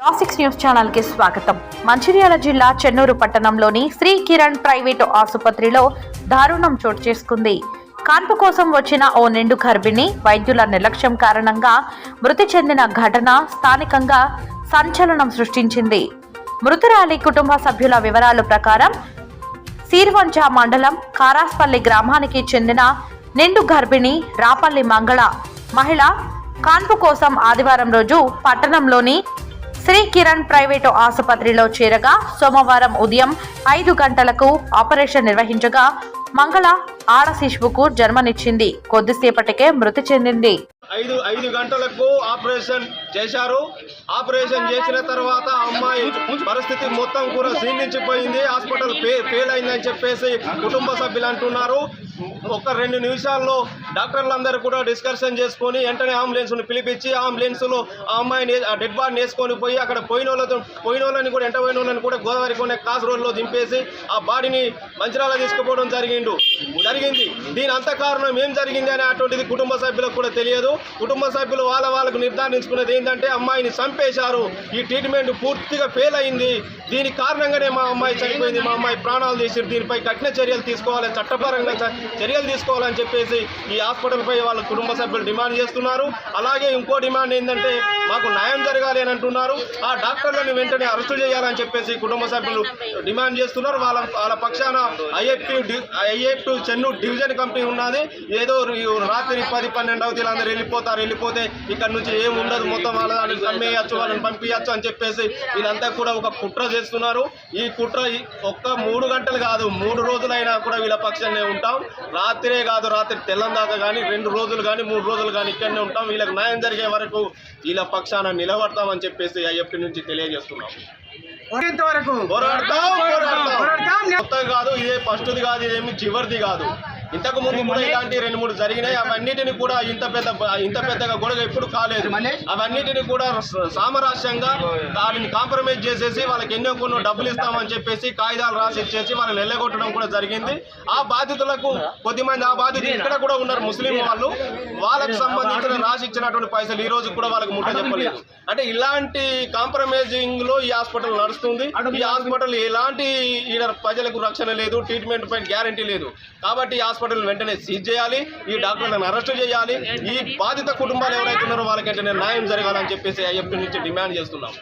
Lasix news ఛానల్కి స్వాగతం. మంచిర్యాల జిల్లా చెన్నూరు పట్టణంలోని శ్రీ కిరణ్ ప్రైవేటు ఆసుపత్రిలో దారుణం చోటు చేసుకుంది. కాన్పు కోసం వచ్చిన ఓ నిండు గర్భిణి వైద్యుల నిర్లక్ష్యం కారణంగా మృతి చెందిన ఘటన స్థానికంగా సంచలనం సృష్టించింది. మృతురాలి కుటుంబ సభ్యుల వివరాల ప్రకారం సీర్వంజ మండలం కారాస్పల్లి గ్రామానికి చెందిన నిండు గర్భిణి రాపల్లి మంగళ మహిళ కాన్పు కోసం ఆదివారం రోజు పట్టణంలోని శ్రీ కిరణ్ ప్రైవేటు ఆసుపత్రిలో చేరగా సోమవారం ఉదయం ఐదు గంటలకు ఆపరేషన్ నిర్వహించగా మంగళ ఆడ శిశువుకు జన్మనిచ్చింది. కొద్దిసేపటికే మృతి చెందింది. ఐదు ఐదు గంటలకు ఆపరేషన్ చేశారు. ఆపరేషన్ చేసిన తర్వాత అమ్మాయి పరిస్థితి మొత్తం కూడా క్షీణించిపోయింది. హాస్పిటల్ ఫెయిల్ అయిందని చెప్పేసి కుటుంబ సభ్యులు అంటున్నారు. ఒక రెండు నిమిషాల్లో డాక్టర్లందరూ కూడా డిస్కషన్ చేసుకొని వెంటనే అంబులెన్స్ను పిలిపించి అంబులెన్స్లో ఆ అమ్మాయిని ఆ డెడ్ బాడీని వేసుకొని పోయి అక్కడ పోయిన వాళ్ళతో పోయిన వాళ్ళని కూడా ఎంట పోయిన వాళ్ళని కూడా గోదావరి కొనే కాస్ రోడ్లో దింపేసి ఆ బాడీని మంచిరాల తీసుకుపోవడం జరిగిండు. జరిగింది. దీని అంత కారణం ఏం జరిగింది అని అటువంటిది కుటుంబ సభ్యులకు కూడా తెలియదు. కుటుంబ సభ్యులు వాళ్ళ వాళ్ళకు నిర్ధారించుకున్నది ఏంటంటే అమ్మాయిని చంపేశారు. ఈ ట్రీట్మెంట్ పూర్తిగా ఫెయిల్ అయింది. దీని కారణంగానే మా అమ్మాయి చనిపోయింది. మా అమ్మాయి ప్రాణాలు తీసి దీనిపై కఠిన చర్యలు తీసుకోవాలి. చట్టపరంగా చ- చర్యలు తీసుకోవాలని చెప్పేసి ఈ హాస్పిటల్పై వాళ్ళ కుటుంబ సభ్యులు డిమాండ్ చేస్తున్నారు. అలాగే ఇంకో డిమాండ్ ఏంటంటే మాకు న్యాయం జరగాలి అని అంటున్నారు. ఆ డాక్టర్లను వెంటనే అరెస్టు చేయాలని చెప్పేసి కుటుంబ సభ్యులు డిమాండ్ చేస్తున్నారు. వాళ్ళ వాళ్ళ పక్షాన IFT IFT Chennur division company ఉన్నది. ఏదో రాత్రి పది పన్నెండు అవుతుంది అందరూ వెళ్ళిపోతారు. వెళ్ళిపోతే ఇక్కడ నుంచి ఏం ఉండదు. మొత్తం వాళ్ళ వాళ్ళని కమ్మేయచ్చు వాళ్ళని పంపించచ్చు అని చెప్పేసి వీళ్ళంతా కూడా ఒక కుట్ర చేస్తున్నారు. ఈ కుట్ర ఒక్క మూడు గంటలు కాదు మూడు రోజులైనా కూడా వీళ్ళ పక్షాన్ని ఉంటాం. రాత్రే కాదు రాత్రి తెల్లం దాకా కానీ రెండు రోజులు కానీ మూడు రోజులు కానీ ఇక్కడనే ఉంటాం. వీళ్ళకి న్యాయం జరిగే వరకు వీళ్ళ పక్షాన నిలబడతామని చెప్పేసి ఐఎఫ్టీ నుంచి తెలియజేస్తున్నాం. మొత్తం కాదు ఇదే ఫస్ట్ది కాదు ఇదేమి చివరిది కాదు. ఇంతకు ముందు కూడా ఇలాంటి రెండు మూడు జరిగినాయి. అవన్నిటిని కూడా ఇంత పెద్ద ఇంత పెద్దగా గొడవ ఎప్పుడు కాలేదు. అవన్నిటిని కూడా సామరస్యంగా దానిని కాంప్రమైజ్ చేసేసి వాళ్ళకి ఎన్నో కొన్ని డబ్బులు ఇస్తామని చెప్పేసి కాగితాలు రాసి ఇచ్చేసి వాళ్ళని వెళ్ళగొట్టడం కూడా జరిగింది. ఆ బాధితులకు కొద్దిమంది ఆ బాధితులు ఇక్కడ కూడా ఉన్నారు ముస్లిం వాళ్ళు. వాళ్ళకి సంబంధించిన రాసి ఇచ్చినటువంటి పైసలు ఈ రోజు కూడా వాళ్ళకి ముట్ట చెప్పలేదు. అంటే ఇలాంటి కాంప్రమైజింగ్లో ఈ హాస్పిటల్ నడుస్తుంది. ఈ హాస్పిటల్ ఎలాంటి ఈడ ప్రజలకు రక్షణ లేదు ట్రీట్మెంట్ పైన గ్యారంటీ లేదు. కాబట్టి హాస్పిటల్ వెంటనే సీజ్ చేయాలి ఈ డాక్టర్లను అరెస్ట్ చేయాలి ఈ బాధిత కుటుంబాలు ఎవరైతే ఉన్నారో వాళ్ళకి వెంటనే న్యాయం జరగాలని చెప్పేసి ఐఎఫ్టీ నుంచి డిమాండ్ చేస్తున్నాం.